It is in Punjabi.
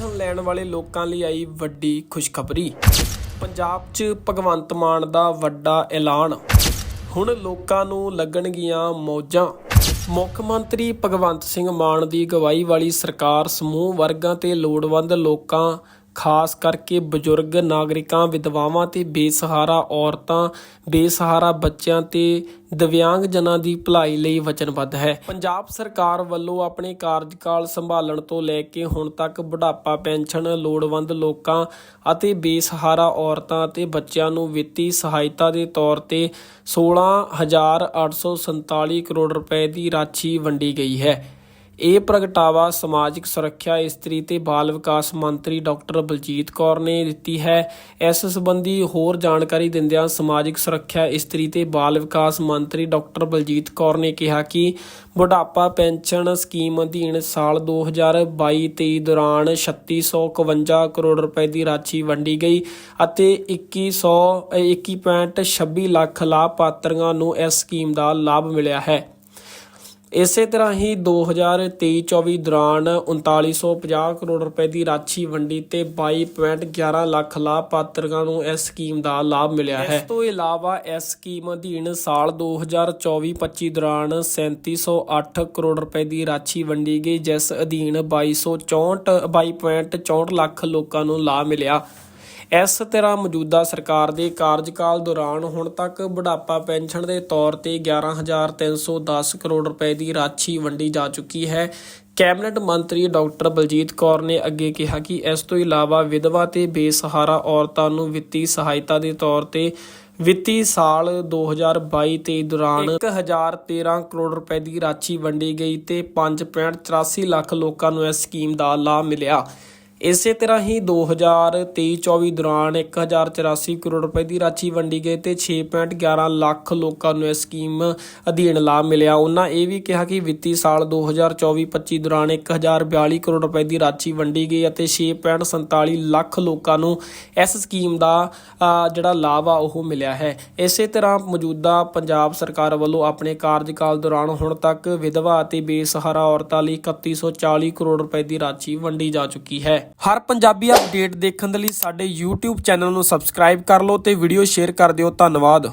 ਪੈਨਸ਼ਨ ਲੈਣ ਵਾਲੇ ਲੋਕਾਂ ਲਈ ਆਈ ਵੱਡੀ ਖੁਸ਼ਖਬਰੀ। ਪੰਜਾਬ 'ਚ ਭਗਵੰਤ ਮਾਨ ਦਾ ਵੱਡਾ ਐਲਾਨ। ਹੁਣ ਲੋਕਾਂ ਨੂੰ ਲੱਗਣਗੀਆਂ ਮੌਜਾਂ। ਮੁੱਖ ਮੰਤਰੀ ਭਗਵੰਤ ਸਿੰਘ ਮਾਨ ਦੀ ਅਗਵਾਈ ਵਾਲੀ ਸਰਕਾਰ ਸਮੂਹ ਵਰਗਾਂ ਤੇ ਲੋੜਵੰਦ ਲੋਕਾਂ ਖਾਸ ਕਰਕੇ ਬਜ਼ੁਰਗ ਨਾਗਰਿਕਾਂ, ਵਿਧਵਾਵਾਂ ਤੇ ਬੇਸਹਾਰਾ ਔਰਤਾਂ, ਬੇਸਹਾਰਾ ਬੱਚਿਆਂ ਤੇ ਦਿਵਿਆਂਗਜਨਾਂ ਦੀ ਭਲਾਈ ਲਈ ਵਚਨਬੱਧ ਹੈ। ਪੰਜਾਬ ਸਰਕਾਰ ਵੱਲੋਂ ਆਪਣੇ ਕਾਰਜਕਾਲ ਸੰਭਾਲਣ ਤੋਂ ਲੈ ਕੇ ਹੁਣ ਤੱਕ ਬੁਢਾਪਾ ਪੈਨਸ਼ਨ ਲੋੜਵੰਦ ਲੋਕਾਂ ਅਤੇ ਬੇਸਹਾਰਾ ਔਰਤਾਂ ਅਤੇ ਬੱਚਿਆਂ ਨੂੰ ਵਿੱਤੀ ਸਹਾਇਤਾ ਦੇ ਤੌਰ ਤੇ 16847 ਕਰੋੜ ਰੁਪਏ ਦੀ ਰਾਸ਼ੀ ਵੰਡੀ ਗਈ ਹੈ। ਇਹ ਪ੍ਰਗਟਾਵਾ ਸਮਾਜਿਕ ਸੁਰੱਖਿਆ, ਇਸਤਰੀ ਤੇ ਬਾਲ ਵਿਕਾਸ ਮੰਤਰੀ ਡਾਕਟਰ ਬਲਜੀਤ ਕੌਰ ਨੇ ਦਿੱਤੀ ਹੈ। ਇਸ ਸੰਬੰਧੀ ਹੋਰ ਜਾਣਕਾਰੀ ਦਿੰਦਿਆਂ ਸਮਾਜਿਕ ਸੁਰੱਖਿਆ, ਇਸਤਰੀ ਤੇ ਬਾਲ ਵਿਕਾਸ ਮੰਤਰੀ ਡਾਕਟਰ ਬਲਜੀਤ ਕੌਰ ਨੇ ਕਿਹਾ ਕਿ ਬੁਢਾਪਾ ਪੈਨਸ਼ਨ ਸਕੀਮ ਅਧੀਨ ਸਾਲ 2022-23 ਦੌਰਾਨ 3651 ਕਰੋੜ ਰੁਪਏ ਦੀ ਰਾਸ਼ੀ ਵੰਡੀ ਗਈ ਅਤੇ 2100 21.26 ਲੱਖ ਲਾਭਪਾਤਰੀਆਂ ਨੂੰ ਇਸ ਸਕੀਮ ਦਾ ਲਾਭ ਮਿਲਿਆ ਹੈ। ਇਸੇ ਤਰ੍ਹਾਂ ਹੀ 2023-24 ਦੌਰਾਨ 3950 ਕਰੋੜ ਰੁਪਏ ਦੀ ਰਾਸ਼ੀ ਵੰਡੀ ਤੇ 22.11 ਲੱਖ ਲਾਭਪਾਤਰੀਆਂ ਨੂੰ ਇਸ ਸਕੀਮ ਦਾ ਲਾਭ ਮਿਲਿਆ ਹੈ। ਇਸ ਤੋਂ ਇਲਾਵਾ ਇਸ ਸਕੀਮ ਅਧੀਨ ਸਾਲ 2024-25 ਦੌਰਾਨ 3708 ਕਰੋੜ ਰੁਪਏ ਦੀ ਰਾਸ਼ੀ ਵੰਡੀ ਗਈ, ਜਿਸ ਅਧੀਨ 2264 22.64 ਲੱਖ ਲੋਕਾਂ ਨੂੰ ਲਾਭ ਮਿਲਿਆ। ਇਸ ਤਰ੍ਹਾਂ ਮੌਜੂਦਾ ਸਰਕਾਰ ਦੇ ਕਾਰਜਕਾਲ ਦੌਰਾਨ ਹੁਣ ਤੱਕ ਬੁਢਾਪਾ ਪੈਨਸ਼ਨ ਦੇ ਤੌਰ ਤੇ 11310 ਕਰੋੜ ਰੁਪਏ ਦੀ ਰਾਸ਼ੀ ਵੰਡੀ ਜਾ ਚੁੱਕੀ ਹੈ। ਕੈਬਨਿਟ ਮੰਤਰੀ ਡਾਕਟਰ ਬਲਜੀਤ ਕੌਰ ਨੇ ਅੱਗੇ ਕਿਹਾ ਕਿ ਇਸ ਤੋਂ ਇਲਾਵਾ ਵਿਧਵਾ ਤੇ ਬੇਸਹਾਰਾ ਔਰਤਾਂ ਨੂੰ ਵਿੱਤੀ ਸਹਾਇਤਾ ਦੇ ਤੌਰ ਤੇ ਵਿੱਤੀ ਸਾਲ 2022-23 ਦੌਰਾਨ 1013 ਕਰੋੜ ਰੁਪਏ ਦੀ ਰਾਸ਼ੀ ਵੰਡੀ ਗਈ ਤੇ 5.84 ਲੱਖ ਲੋਕਾਂ ਨੂੰ ਇਸ ਸਕੀਮ ਦਾ ਲਾਭ ਮਿਲਿਆ। ਇਸੇ ਤਰ੍ਹਾਂ ਹੀ 2023-24 ਦੌਰਾਨ 1084 ਕਰੋੜ ਰੁਪਏ ਦੀ ਰਾਸ਼ੀ ਵੰਡੀ ਗਈ ਤੇ 6.11 ਲੱਖ ਲੋਕਾਂ ਨੂੰ ਇਸ ਸਕੀਮ ਅਧੀਨ ਲਾਭ ਮਿਲਿਆ। ਉਹਨਾਂ ਇਹ ਵੀ ਕਿਹਾ ਕਿ ਵਿੱਤੀ ਸਾਲ 2024-25 ਦੌਰਾਨ 1042 ਕਰੋੜ ਰੁਪਏ ਦੀ ਰਾਸ਼ੀ ਵੰਡੀ ਗਈ ਅਤੇ 6.47 ਲੱਖ ਲੋਕਾਂ ਨੂੰ ਇਸ ਸਕੀਮ ਦਾ ਜਿਹੜਾ ਲਾਭ ਆ, ਉਹ ਮਿਲਿਆ ਹੈ। ਇਸੇ ਤਰ੍ਹਾਂ ਮੌਜੂਦਾ ਪੰਜਾਬ ਸਰਕਾਰ ਵੱਲੋਂ ਆਪਣੇ ਕਾਰਜਕਾਲ ਦੌਰਾਨ ਹੁਣ ਤੱਕ ਵਿਧਵਾ ਅਤੇ ਬੇਸਹਾਰਾ ਔਰਤਾਂ ਲਈ 3140 ਕਰੋੜ ਰੁਪਏ ਦੀ ਰਾਸ਼ੀ ਵੰਡੀ ਜਾ ਚੁੱਕੀ ਹੈ। ਹਰ ਪੰਜਾਬੀ ਅਪਡੇਟ ਦੇਖਣ ਦੇ ਲਈ ਸਾਡੇ YouTube ਚੈਨਲ ਨੂੰ ਸਬਸਕ੍ਰਾਈਬ ਕਰ ਲਓ ਤੇ ਵੀਡੀਓ ਸ਼ੇਅਰ ਕਰ ਦਿਓ। ਧੰਨਵਾਦ।